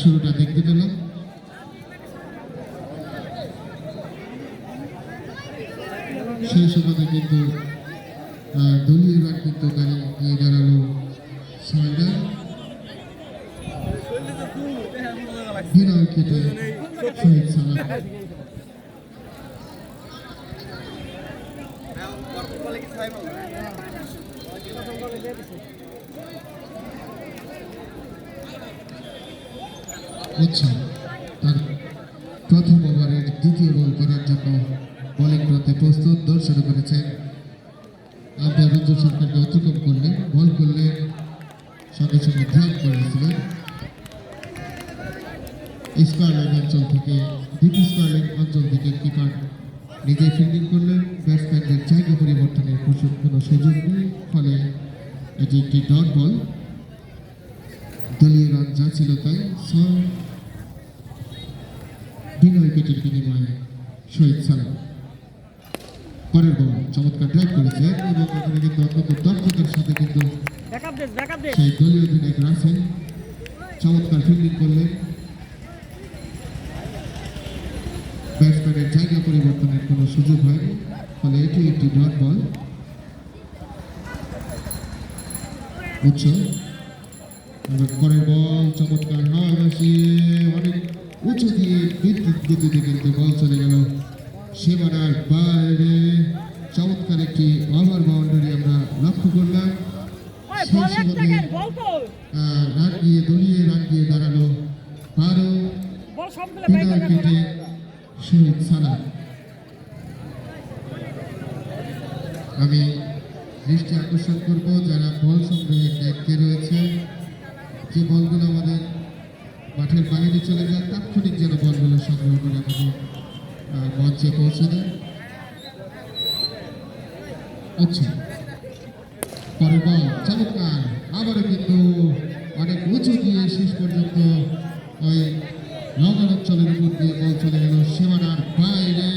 শুরুটা দেখতে পেলাম সেই সময় কিন্তু আহ, দলীয় রান কিন্তু দাঁড়িয়ে দাঁড়াল ছয় রান বিনয় কেটে শহীদ সালাম হচ্ছে তার প্রথম ওভারের দ্বিতীয় বল করার জন্য বোলিং করতে প্রস্তুত দৌড় শুরু করেছেন। আম্পায়ার রঞ্জন সরকারকে অতিক্রম করলেন বল করলেন সঙ্গে সঙ্গে ড্রাইভ করেছিলেন স্কোয়ারলাইন অঞ্চল থেকে ডিপি স্কোয়ারলাইন অঞ্চল থেকে কিপার নিজে ফিল্ডিং করলেন। ব্যাটসম্যানদের জায়গা পরিবর্তনের প্রসু- কোনো সুযোগ নেই, ফলে এটি একটি ডট বল দলীয় রান যা ছিল তাই ছয় বিনয় উইকেটের বিনিময়ে শহীদ সালাম। পরের বল চমৎকার ড্রাইভ করেছে। এবং এখানে কিন্তু অত্যন্ত দক্ষতার সাথে কিন্তু সেই দলীয় অধিনায়ক রাসেল চমৎকার ফিল্ডিং করলেন। ব্যাটসম্যানের জায়গা পরিবর্তনের কোনো সুযোগ হয়নি ফলে এটি একটি ডট বল। উচ্চ এবার পরের বল চমৎকার নয় অনেক। উঁচু দিয়ে বিদ্যুৎ গতিতে কিন্তু বল চলে গেল। সীমানার বাইরে চমৎকার একটি ওভার বাউন্ডারি আমরা লক্ষ্য করলাম। রান দিয়ে দলীয় রান দিয়ে দাঁড়াল বারো বল সবগুলো বিনয় বাইরে কেটে শহীদ সালাম। আমি দৃষ্টি আকর্ষণ করব যারা বল সংগ্রহের দায়িত্বে রয়েছে যে বলগুলো আমাদের মাঠের বাইরে চলে যায় তাৎক্ষণিক যেন বলগুলো সংগ্রহ করে আমাদের মঞ্চে পৌঁছে দেয় আচ্ছা পরের চমৎকার। আবারও কিন্তু অনেক উঁচু দিয়ে শেষ পর্যন্ত ওই নগর অঞ্চলের উপর দিয়ে বল চলে গেল সীমানার বাইরে।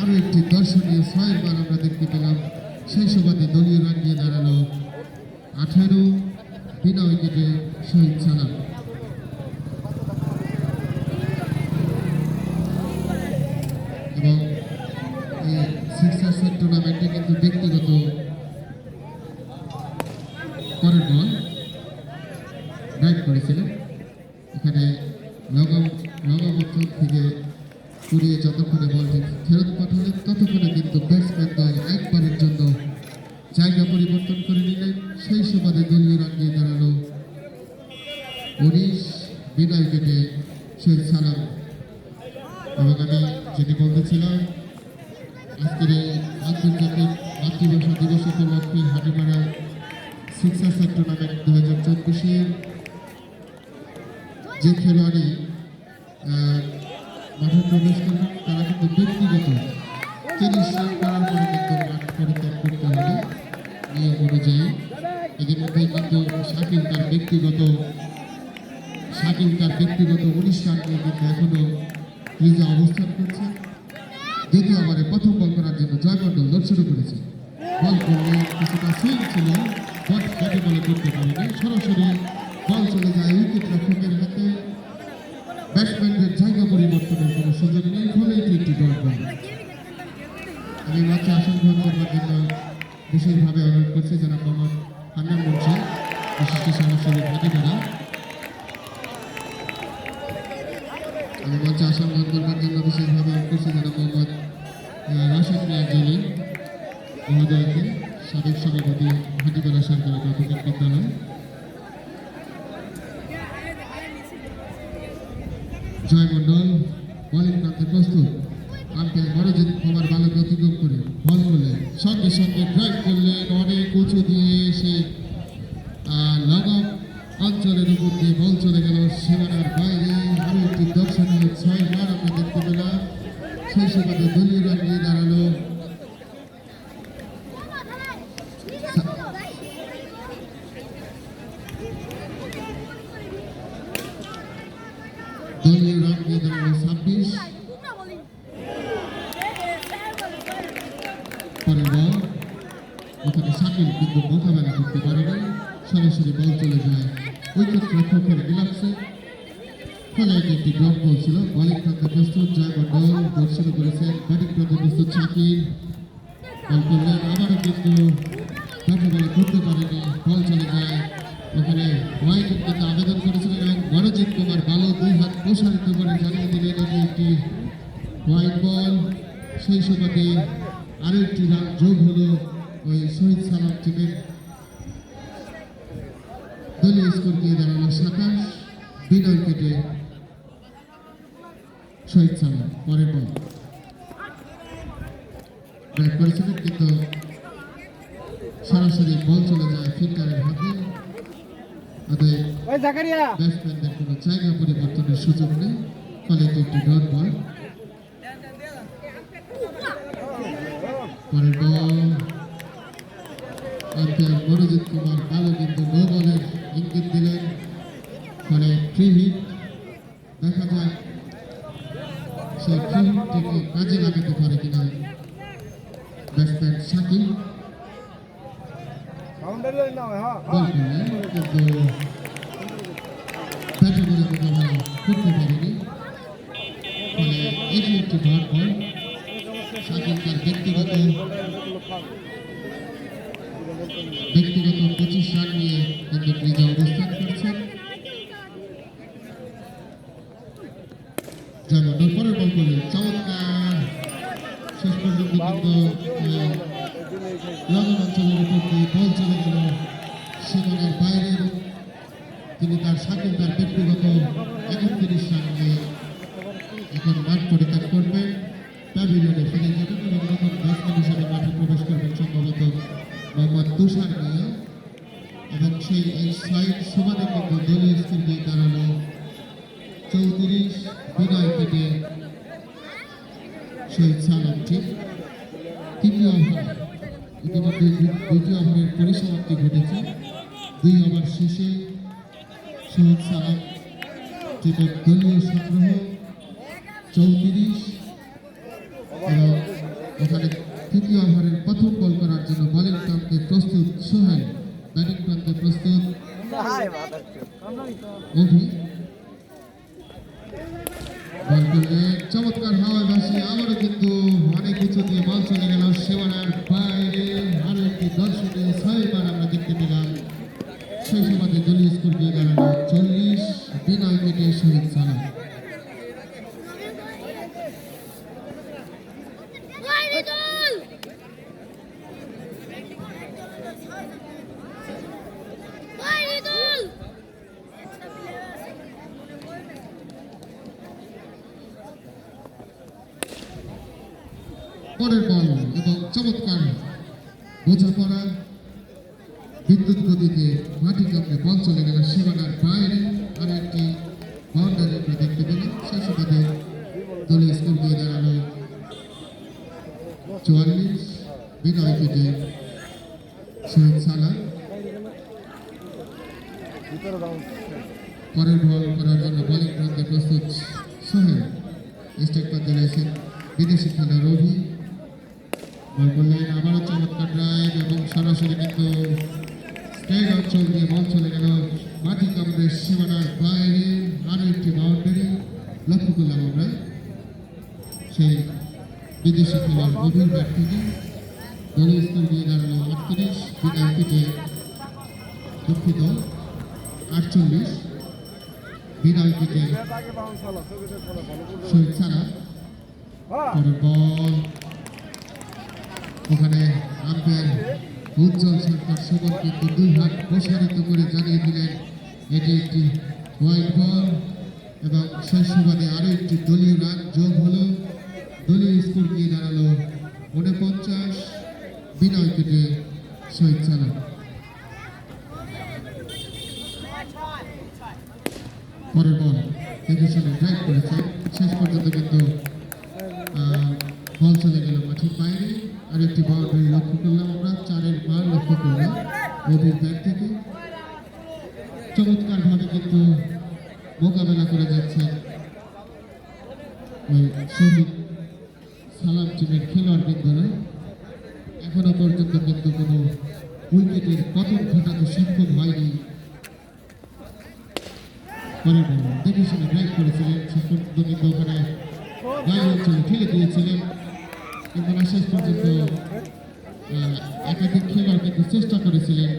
আরও একটি দর্শনীয় ছয়ের বার আমরা দেখতে পেলাম। সেই সুবাদে দলীয় রান দিয়ে দাঁড়াল আঠারো, বিনা উইকেটে শহীদ সালাম। উনিশ বিদায় কেটে শেখ সালাম। এবং আমি যেটি বলতেছিলাম, আজকের এই আন্তর্জাতিক মাতৃভাষা দিবস উপলক্ষে হাটিমারা শিক্ষা সেক্টর দু ক্রিজে অবস্থান করছে। দ্বিতীয় ওভারে প্রথম বল করার জন্য জয় শুরু করেছে। বল করলে কিছুটা সুইং ছিল বট ব্যাটে বলে করতে পারেনি সরাসরি বল চলে যায় উইকেট রক্ষকের হাতে। ব্যাটসম্যানদের জায়গা পরিবর্তনের কোনো সুযোগ নেই ফলে এটি একটি ডট বল আমি মাত্র আসন গ্রহণ করবার জন্য বিশেষভাবে অনুরোধ করছি যারা মোহাম্মদ হান্নান মুন্সি। সাবেক সভাপতি হাতিতলা সরকারি প্রাথমিক বিদ্যালয়। জয় মন্ডল বলিং প্রার্থী প্রস্তুত। দলীয় নিয়ে দাঁড়াল ছাব্বিশ? পরের বল। ওখানে শাকিল কিন্তু মোকাবেলা করতে পারেনি সরাসরি বল চলে যায় উইকেট রক্ষকের গ্লাভসে ফলে এটি একটি ড্রপ বল ছিল। বলিং প্রান্তে প্রস্তুত। জয় মন্ডল গোল শুরু করেছেন। ব্যাটিং প্রান্তে প্রস্তুত শাকিল বল করলেন আবারও কিন্তু ব্যাটে বলে করতে পারেনি বল চলে যায় ওখানে ওয়াইড কিন্তু আবেদন করেছিলেন এবং মনোজিৎ কুমার ভালো দুই হাত প্রসারিত করে জানিয়ে দিলেন এটি একটি হোয়াইট বল সেই সুবাদে আরও একটি রান যোগ হলো ওই শহীদ সালাম টিমের। দলীয় স্কোর দিয়ে দাঁড়াল সাতাশ বিনা উইকেটে শহীদ সালাম পরের বল। ব্যাট করেছিলেন কিন্তু সরাসরি বল চলে যায় ফিল্টারের হাতে। ব্যাটসম্যানদের কোনো জায়গা পরিবর্তনের সুযোগ নেই ফলে এটি একটি ডট বল। পরের বল আম্পায়ার যেমন পরের বল করলেন চমৎকার। শেষ পর্যন্ত কিন্তু আহ, অঞ্চলের উপর দিয়ে বল গেল সীমানার বাইরে। তিনি তার সাকিল তার ব্যক্তিগত একত্রিশ রান নিয়ে এখন মাঠ পরিত্যাগ করবেন প্যাভিলিয়নে ফিরে যাবেন এবং নতুন ব্যাটসম্যান হিসেবে মাঠে প্রবেশ করবেন সম্ভবত মোহাম্মদ তুষার নিয়ে এবং সেই এই সাইড ইতিমধ্যে দুটি ওভারের পরিসমাপ্তি ঘটেছে দুই ওভার শেষে শহীদ সালাম টিমের দলীয় সংগ্রহ চৌত্রিশ এবং ওখানে তৃতীয় ওভারের প্রথম বল করার জন্য বলিং প্রান্তে প্রস্তুত সোহেল ব্যাটিং প্রান্তে প্রস্তুত অভি চমৎকার হাওয়ায় ভাসে আবারও কিন্তু অনেক উঁচু দিয়ে বল চলে গেল। சிவனார் স্কোর দিয়ে দাঁড়াল চুয়াল্লিশ বিনা উইকেটে শহীদ সালা পরের বল করার জন্য বোলিং প্রান্তে প্রস্তুত সোহেল স্টেট প্রান্তে রয়েছেন বিদেশি খেলোয়াড় রবি বল করলেন আবারও চমৎকার ড্রাইভ এবং সরাসরি কিন্তু স্ট্রেট অঞ্চল দিয়ে বল চলে গেল মাটি কামড়ে সীমানার বাইরে আরও একটি বাউন্ডারি লক্ষ্য করলাম আমরা সেই খেলোয়াড় রবির দলীয় দিয়ে দাঁড়াল আটত্রিশ বিনা উইকেটে দুঃখিত আটচল্লিশ ভালো করে শহীদ হ্যাঁ পরের বল ওখানে আম্পায়ার উজ্জ্বল সরকার সুমন দুই হাত প্রসারিত করে জানিয়ে দিলেন এটি একটি হোয়াইট বল এবং সেই সুবাদে আরও একটি দলীয় রান যোগ হলো। দলীয় স্কোর দিয়ে দাঁড়াল। উনপঞ্চাশ বিনা উইকেটে শহীদ সানা পরের বল দেখে শুনে ড্রাইভ করেছে। শেষ পর্যন্ত কিন্তু বল চলে গেল মাঠের বাইরে। আর একটি বাউন্ডারি লক্ষ্য করলাম আমরা। চারের বার লক্ষ্য করলাম রবির ব্যাট থেকে। চমৎকার ভাবে কিন্তু মোকাবেলা করে যাচ্ছে ওই শহীদ সালাম টিমের খেলোয়াড় বৃন্দরা এখনও পর্যন্ত কিন্তু কোনো উইকেটের পতন ঘটাতে সক্ষম হয়নি পরের বল দেখে শুনে ব্রেক করেছিলেন। পর্যন্ত কিন্তু ওখানে গায়ে অঞ্চলে ঠেলে দিয়েছিলেন। কিন্তু শেষ পর্যন্ত একাধিক খেলোয়াড় কিন্তু চেষ্টা করেছিলেন।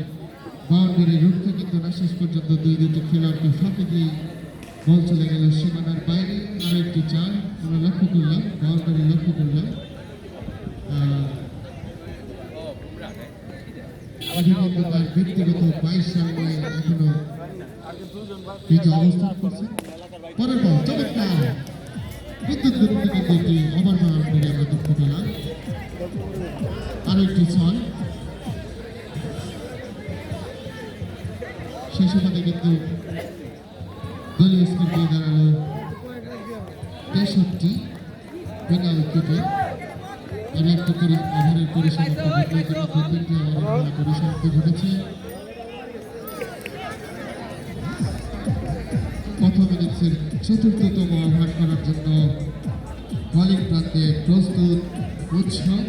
বাউন্ডারি রুখতে কিন্তু না শেষ পর্যন্ত দুই দুটি খেলোয়াড়কে ফাঁকে দিয়ে বল সীমানার বাইরে। আরও একটি চার লক্ষ্য করলাম লক্ষ্য করলাম। কিন্তু তার ব্যক্তিগত বাইশ রান এখনও নিজে অবস্থান করছে। পরের বল, চমৎকার। বিদ্যুৎ গতিতে কিন্তু একটি ওভার মারার পরে আমরা দেখতে পেলাম। আরও একটি ছয়। সেই সুবাদে কিন্তু দলীয় স্কোর দিয়ে দাঁড়াল তেষট্টি। বিনা উইকেটে খেলা পরিসমাপ্তি ঘটেছে প্রথম ইনিংসের চতুর্থতম ওভার করার জন্য বোলিং প্রান্তে প্রস্তুত উৎসব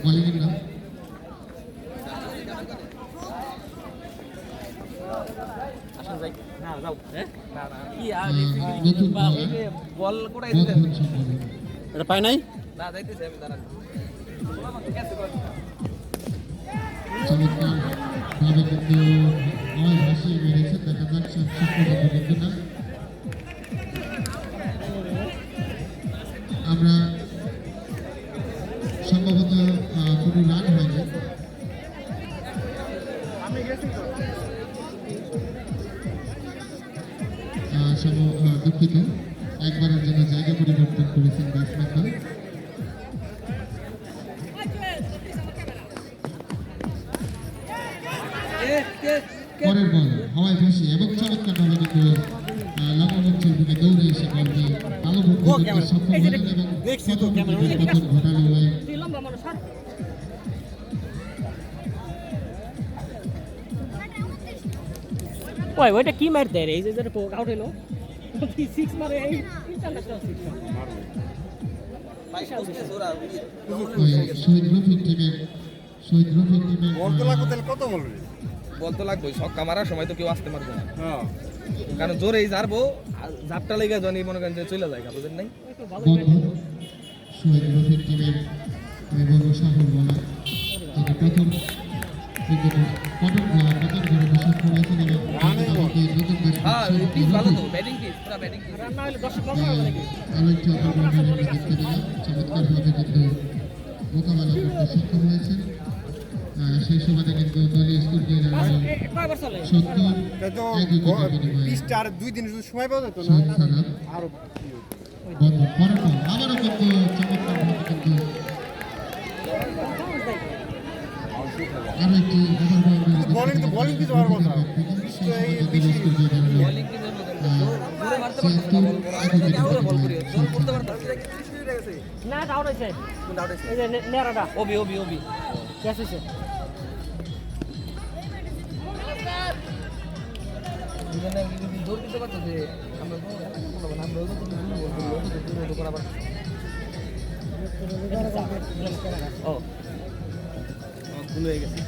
বোলিংয়ের নাম কি আহ, নতুন বোলার বল কোটাই বন্ধন সম্পন্ন এটা পাই নাই? না যাইতেছে আমি দাঁড়ান দেখা যাক আহ, দুঃখিত একবারের জন্য জায়গা পরিবর্তন করেছেন ব্যাটসম্যানরা পরের বল হাওয়ায় ভাসি এবং চমৎকার ভাবে কিন্তু লবণ অঞ্চল থেকে দৌড়ে এসে সক্ষম হলেন এবং পতন ঘটালো ওই ওই ওইটা কি মার দেয় রে? এই যে যেটা পোক আউট হলো সিক্স মারে এই কত বলবি? ছক্কা মারার সময় তো কেউ আসতে পারবে না। হ্যাঁ। কারণ জোরেই জারবো আর ঝাপটা লেগে জনি মনে করেন যে চলে যায় বুঝেন নাই? শহীদ রফিক টিমের বলব সাফল বলার প্রথম উইকেটে পতন পতন ঘটাতে সক্ষম হয়েছেন এবং চমৎকারভাবে কিন্তু মোকাবেলা করতে সক্ষম হয়েছেন আহ, সেই সুবাদে কিন্তু দলীয় চলে সত্তর দুই দিন সময় পাওয়া যেত না আরও বল আবারও ওভার তো bowling কিছু হওয়ার কথা। না বল এক উইকেটের জোরে বল করি বিনিময়ে জোরে করতে শহীদ পারতো না আউট হয়েছে নেড়াটা ওবি ওবি ওবি ক্যাচ হয়েছে যদি দিতে পারতো যে আমরা আমরা ওই তো দূর বল করি পারতো ও ভুল হয়ে গেছে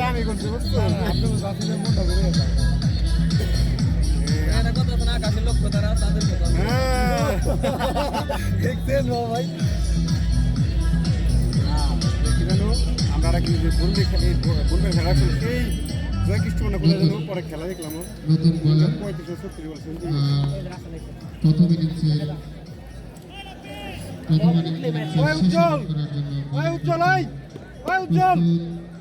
রানি করছে বুঝছেন আপনার গাছের মনটা ঘুরে গেছে দেখছেন বাবা ভাই? জানো আমরা কি যে বলবে বলবে খেলা ছিল সেই জয় কৃষ্ণ মনে পরে খেলা দেখলাম। নতুন পঁয়ত্রিশ সত্তর প্রথম উজ্জ্বল!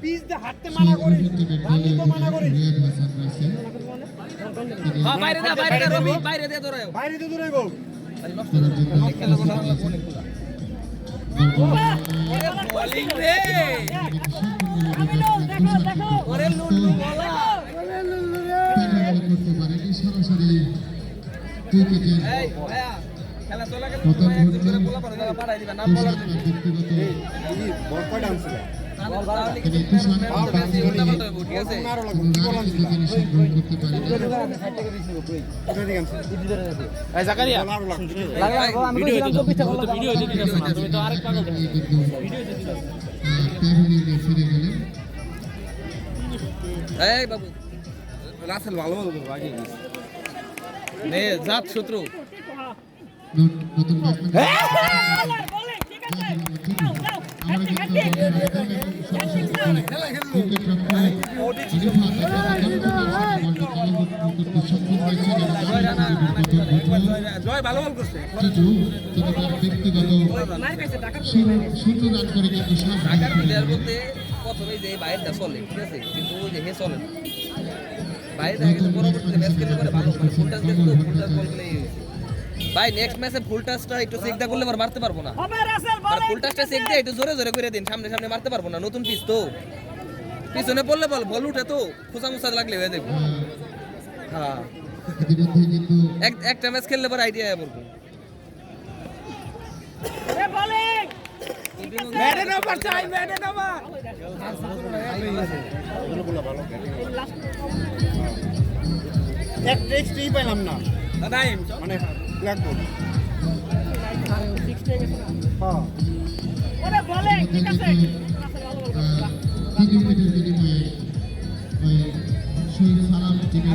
দিয়ে হাঁটতে মানা করি রানি তো মানা করি হ্যাঁ বাইরে দে বাইরে দে রবি বাইরে দে তোরা বাইরে তো দূরে গো খেলার জন্য খেলা কথা আমরা কোনে খোলা বোলিং। রে ওরে লুল্লু বলা। সরাসরি উইকেটের এই ভাইয়া খেলা চলা গেলে বলতে করে বলা পারে পারো পাঠাই দিবা নাম বলার জন্য ব্যক্তিগত এই বল কয়টা আনছিল? ফিরে গেলেন এই বাবু। রাসেল ভালো ভালো আগে নে জাত শত্রু নতুন- কিন্তু ব্যক্তিগত কিন্তু যে বাইরটা চলে ঠিক আছে কিন্তু বাইরে দেখা পরবর্তীতে ম্যাচ খেলতে পারে ভালো মানে ফুল টাচ দেখো বলগুলো ভাই নেক্সট ম্যাচে ফুল টাচটা একটু চেক দা করলে আবার মারতে পারব না। আর ফুল টাচটা চেক দিয়ে একটু জোরে জোরে করে দিন সামনে সামনে মারতে পারব না নতুন পিস তো। পিছনে পড়লে বল বল উঠে তো খোঁচা মোচা লাগলে হয়ে যাবে। হ্যাঁ। এক একটা ম্যাচ খেললে পর আইডিয়া পড়ব। এক টেক্সটই পেলাম না মানে ব্ল্যাক বোর্ড হ্যাঁ ইতিমধ্যে শহীদ সালাম তিনি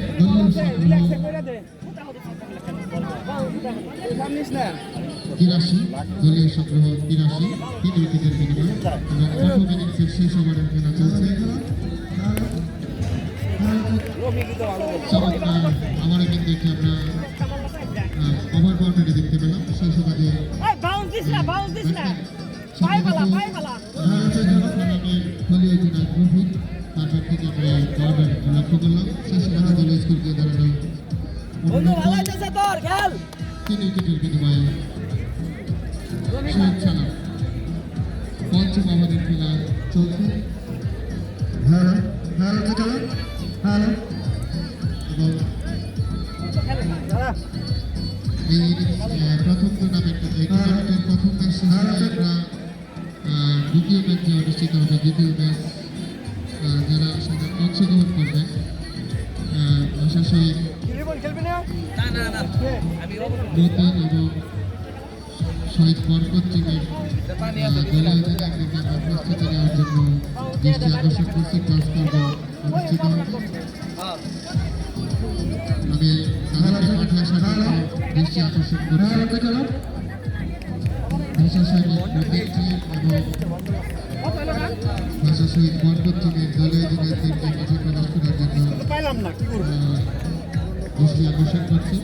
তিরাশি দলীয় সংগ্রহ তিরাশি তিন উইকেটের বিনিময়ে এবং ইনিংসের শেষ ওভারের খেলা চলছে আবারও কিন্তু আমরা ভারতের জনসাধারণের দলীয় অধিনায়ক রফিক তারপর থেকে আমরা লক্ষ্য করলাম সেই সুবাদে দলীয় স্কুল গিয়ে দাঁড়ানো তিন উইকেটের বিনিময়ে শহীদ সালাম পঞ্চম ওভারের খেলা চলছে হ্যাঁ হ্যাঁ হ্যাঁ আহ, দ্বিতীয় ম্যাচ অনুষ্ঠিত হবে দ্বিতীয় ম্যাচ যারা সেখানে অংশগ্রহণ করবেন। আহ, আশা আমি নতুন এবং শহীদ বরকত টিমের দলীয় অধিনায়কদেরকে প্রস্তুতি নেওয়ার জন্য দৃষ্টি আকর্ষণ করছি টস পর্ব অনুষ্ঠিত আমি তাদেরকে মাঠে আকর্ষণ করছি। ভাষা শহীদ বরকত টিমের দলীয় অধিনায়কদেরকে মাঠে প্রবেশ করার জন্য আকর্ষণ করছি